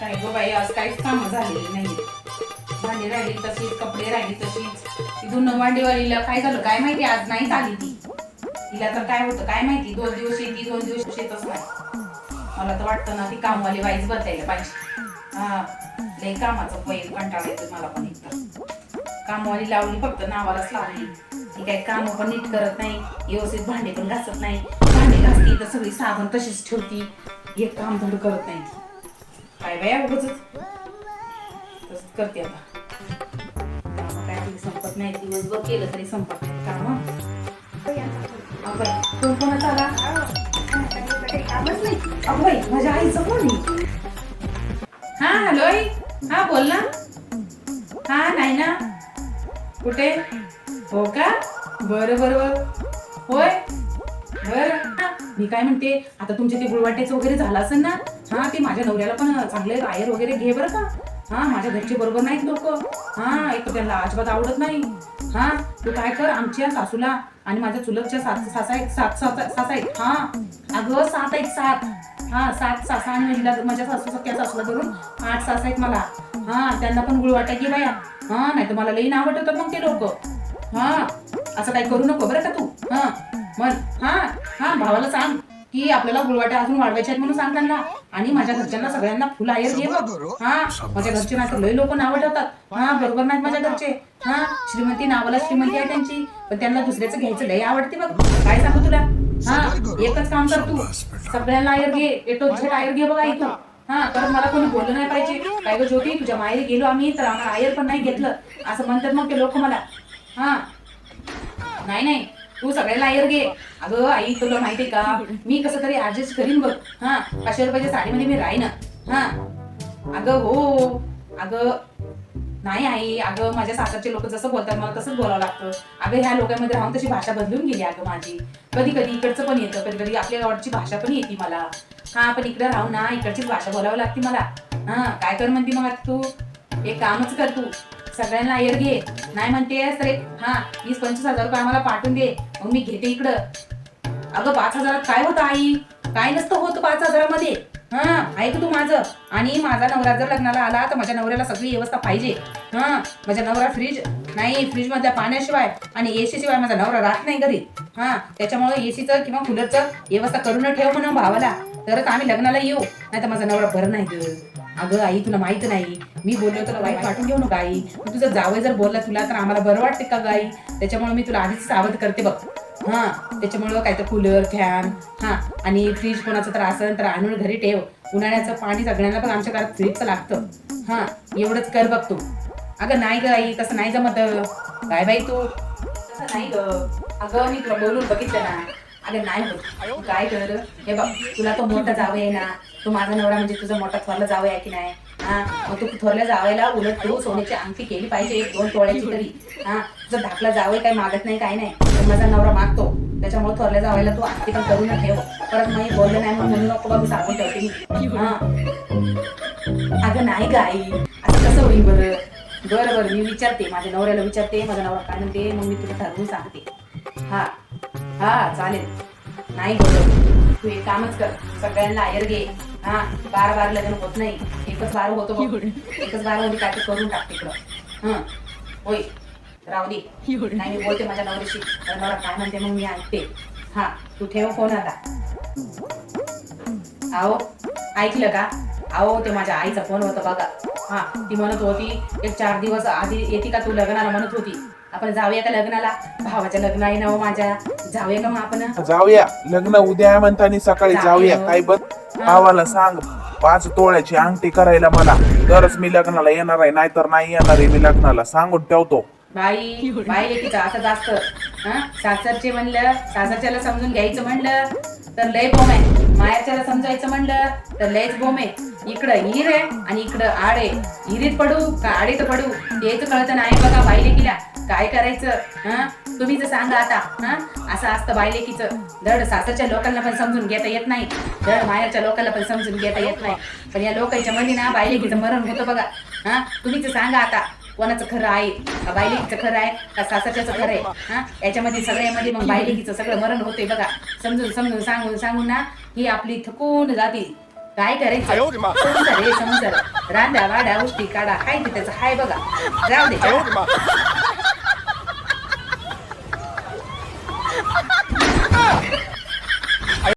काय go by आज काहीच कामं झालेली नाही भांडी राहिली तशीच कपडे राहिली तशीच. तिथून नवांडीवालीला काय झालं काय माहिती आज नाहीच आली ती. तिला तर काय होतं काय माहिती दोन दिवस येते दोन दिवस येतच नाही. मला तर वाटतं ना ती कामवाली बाईच बदलायला पाहिजे. हा लई कामाचं पैल कंटाळा येतो मला पण एकतर. कामवाली लावली फक्त नावालाच लावली ती काही काम पण नीट करत नाही व्यवस्थित भांडे पण घासत नाही. भांडे घासती तर सगळी साबण तशीच ठेवती. एक काम धड करत नाही. काय बाया उगच तसंच करते आता. आता काय तरी संपत नाही दिवसभर केलं तरी संपत नाही. काम. अगं कोण कोणाचा आला? कामच नाही अगं बाई माझ्या आईचं कोण हा हॅलो आई. हा बोल ना. हा नाही ना कुठे? हो का? बरं बरं बरं. होय? बर. मी काय म्हणते आता तुमचे ते गुळवाट्याचं वगैरे झालं असेल ना हा ते माझ्या नवऱ्याला पण चांगले रायर वगैरे घे बरं का. हा माझ्या घरचे बरोबर नाहीत लोक. हा एक तर त्यांना अजिबात आवडत नाही. हा तू काय कर आमच्या सासूला आणि माझ्या चुलतच्या सात सासा एक सात सात सासा एक हा. अगं सात एक सात. हा सात सासा आणि महिला माझ्या सासू सख्या सासूला करून आठ सासा आहेत मला. हा त्यांना पण गुळवाटा घे बाया. हा नाही तर मला लई नाव ठेवतात मग ते लोक. हा. असं काही करू नको बरं का तू? हा. मग हा हा भावाला सांग की आपल्याला गुळवाट्या अजून वाढवायच्या आहेत म्हणून सांग त्यांना. आणि माझ्या घरच्यांना सगळ्यांना फुल आयर घे बघ हा माझ्या घरचे तर लय लोक नावं ठेवतात. हा बरोबर नाहीत माझ्या घरचे. हा श्रीमंती नावाला श्रीमंती आहे त्यांची. पण त्यांना दुसऱ्याचं घ्यायचं लय आवडते बघ. काय सांगू तुला? हा एकच काम कर तू. सगळ्यांना आयर घे. एटो झेट आयर घे बघा इथं हा कारण मला कोणी बोललं नाही पाहिजे. काय गं ज्योती? तुझ्या माहेरी गेलो आम्ही तर आम्हाला आयर पण नाही घेतलं. असं म्हणतात मग ते लोक मला. हा नाही नाही. तू सगळ्याला आयर घे. अगं आई तुला माहितीये का? मी कसं तरी ऍडजस्ट करीन बघ. हा पाचशे रुपयाच्या साडीमध्ये मी राहीन. हा. अगं हो. अगं नाही आई. अगं माझ्या सासरचे लोक जसं बोलतात मला तसंच बोलावं लागतं. अगं ह्या लोकांमध्ये राहून तशी भाषा बदलून गेली अगं माझी. कधी कधी इकडचं पण येतं कधी कधी आपल्या गावची भाषा पण येते मला. हा पण इकडे राहून ना इकडचीच भाषा बोलावं लागते मला. हा काय कर म्हणते मग आता तू? एक कामच कर तू. सगळ्यांना आयर घे. नाही म्हणतेस तर एक हा वीस पंचवीस हजार रुपये आम्हाला पाठवून दे. मग मी घेते इकडं. अगं पाच हजारात काय होतं आई? काय नसतं होत पाच हजारामध्ये. हा ऐक तू माझं. आणि माझा नवरा जर लग्नाला आला तर माझ्या नवऱ्याला सगळी व्यवस्था पाहिजे. हा माझ्या नवरा फ्रीज नाही फ्रीज मधल्या पाण्याशिवाय आणि एसी शिवाय माझा नवरा राहत नाही घरी. हा त्याच्यामुळे एसीचं किंवा कूलरचं व्यवस्था करून ठेव म्हणून भावाला. तरच आम्ही लग्नाला येऊ. नाही तर माझा नवरा बरं नाही. घेऊ अगं आई तुला माहीत नाही. मी बोललो तुला वाईट वाटून घेऊ नका आई. तुझं जावं जर बोलला तुला तर आम्हाला बरं वाटते का गाई त्याच्यामुळे मी तुला आधीच सावध करते बघ. हा त्याच्यामुळं काय तर कूलर फॅन हा आणि फ्रीज कोणाचं तर असेल तर आणून घरी ठेव. उन्हाळ्याचं पाणी सगळ्यांना पण आमच्या घरात फ्रीजचं लागतं. हा एवढंच कर बघ तू. अगं नाही ग आई तसं नाही जमत. काय बाई तू. तसं नाही ग. अगं मी तुला बोलून बघितलं ना. अगं नाही होत. तू काय कर? हे बघ तुला तो मोठा जावं आहे ना. तू माझा नवरा म्हणजे तुझा मोठा थोरला जावं आहे की नाही? हा? मग तू थोरल्या जावायला उलट तू सोन्याची अंगठी केली पाहिजे एक दोन तोळ्याची तरी. हा? तुझं धाकला जावं काही मागत नाही काय नाही पण माझा नवरा मागतो. त्याच्यामुळे थोरल्या जावायला तू अंगठी पण करून ठेव परत मी बोललं नाही म्हणून नको बघ सांगून ठेवते मी. हा? अगं नाही गाई. आई असं कसं होईल बरं? बरं बरं मी विचारते. माझ्या नवऱ्याला विचारते. माझा नवरा काय म्हणते? मग मी तुला ठरवून सांगते. हा? हा चालेल. नाही तू एक कामच कर. सगळ्यांना आयर घे. हा बार बार लग्न होत नाही. एकच बार होतो बघ. एकच बारमध्ये काय ते करून टाक तिकडं. हं. होय. राहू दे. नाही मी बोलते माझ्या नवऱ्याशी. माझा नवरा काय म्हणते मग मी ऐकते. हा तू ठेव फोन आता. आहो ऐकलं का? आहो ते माझ्या आईचा फोन होता बघा. हा ती म्हणत होती एक चार दिवस आधी येते का तू? लग्नाला म्हणत होती. आपण जाऊया का लग्नाला? भावाच्या लग्न आहे ना हो माझ्या. जाऊया का मग आपण? जाऊया. लग्न उद्या आहे म्हणतानी सकाळी जाऊया जाऊया. काय बघ भावाला सांग पाच तोळ्याची अंगठी करायला मला. तरच मी लग्नाला येणार आहे नाहीतर नाही येणार आहे मी लग्नाला. सांगून ठेवतो. बाई बाई लेकीचं असं जास्त. हा? सासरचे म्हणलं सासरच्याला समजून घ्यायचं म्हणलं तर लय बोम आहे. मायाच्याला समजायचं म्हणलं तर लयच बोम आहे. इकडं हिर आहे आणि इकडं आड आहे. हिरीत पडू का आडीत पडू? तेच कळतं नाही बघा बाई लेकीला. काय करायचं? हा? तुम्हीच सांगा आता हा? असं असतं बाई लेकीचं धड सासरच्या लोकांना पण समजून घेता येत नाही. धड मायाच्या लोकांना पण समजून घेता येत नाही. पण या लोकांच्या मध्ये ना बाई लेकीचं मरण होतं बघा. हा? तुम्हीच सांगा आता कोणाचं खरं आहे? का बायलेकीचं खरं आहे? का सासरच्याचं खरं आहे? हा? याच्यामध्ये सगळ्यामध्ये मग बायलेकीचं सगळं मरण होते बघा. समजून समजून सांगून सांगून ना ही आपली थकून जाते. काय करायचं? समजा रे समजा रांड्या वाड्या उष्टी काढा. काय ते त्याचं हाय बघा. जाऊ दे.